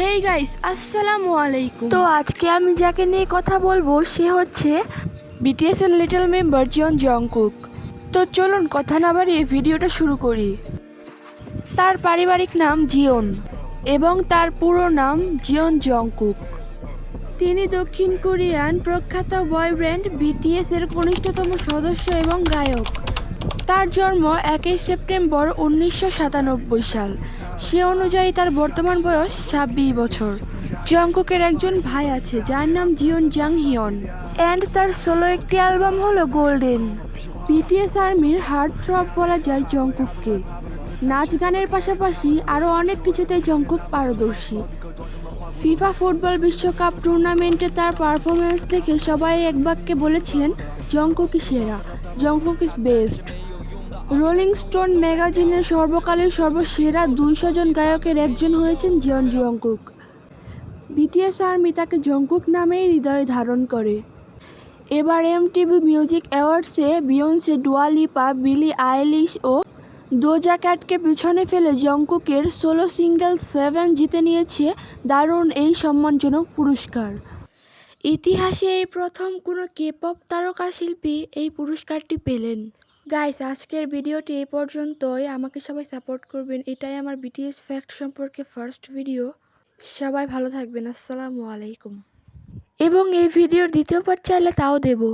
Hey guys আসসালামু আলাইকুম তো আজকে আমি যাকে নিয়ে কথা বলব, সে হচ্ছে বিটিএস এর লিটল মেম্বার জিয়ন জংকুক তো চলুন কথা না বাড়িয়ে ভিডিওটা শুরু করি। তার পারিবারিক নাম জিয়ন এবং তার পুরো নাম জিয়ন জংকুক তিনি দক্ষিণ কোরিয়ান প্রখ্যাত বয় ব্যান্ড বিটিএস এর কনিষ্ঠতম সদস্য এবং গায়ক। তার জন্ম একই সেপ্টেম্বর উনিশশো সাতানব্বই সাল। সে অনুযায়ী তার বর্তমান বয়স ছাব্বিশ বছর। জংকুকের একজন ভাই আছে, যার নাম জিয়ন জাং হিয়ন অ্যান্ড তার সোলো একটি অ্যালবাম হলো গোল্ডেন বিটিএস আর্মির হার্ট থ্রপ বলা যায় জংকুককে। নাচ গানের পাশাপাশি আরও অনেক কিছুতে জংকুক পারদর্শী। ফিফা ফুটবল বিশ্বকাপ টুর্নামেন্টে তার পারফরমেন্স দেখে সবাই এক বাক্যে বলেছেন জংকুকই সেরা, Jungkook is best Rolling Stone ম্যাগাজিনের সর্বকালের সর্বসেরা দুইশো জন গায়কের একজন হয়েছেন জিয়ন জংকুক বিটিএস আর্মি তাকে জংকুক নামেই হৃদয়ে ধারণ করে। এবার এমটিভি মিউজিক অ্যাওয়ার্ডসে বিয়ন্সে ডুয়ালিপা, বিলি আইলিশ ও দোজা ক্যাটকে পিছনে ফেলে জংকুকের সোলো সিঙ্গেল সেভেন জিতে নিয়েছে দারুণ এই সম্মানজনক পুরস্কার। ইতিহাসে এই প্রথম কোনো কে পপ তারকা শিল্পী এই পুরস্কারটি পেলেন। গাইস আজকের ভিডিওটি এই পর্যন্তই। আমাকে সবাই সাপোর্ট করবেন। এটাই আমার বিটিএস ফ্যাক্ট সম্পর্কে ফার্স্ট ভিডিও সবাই ভালো থাকবেন। আসসালামু আলাইকুম। এবং এই ভিডিওর দ্বিতীয় পার্ট চাইলে তাও দেবো।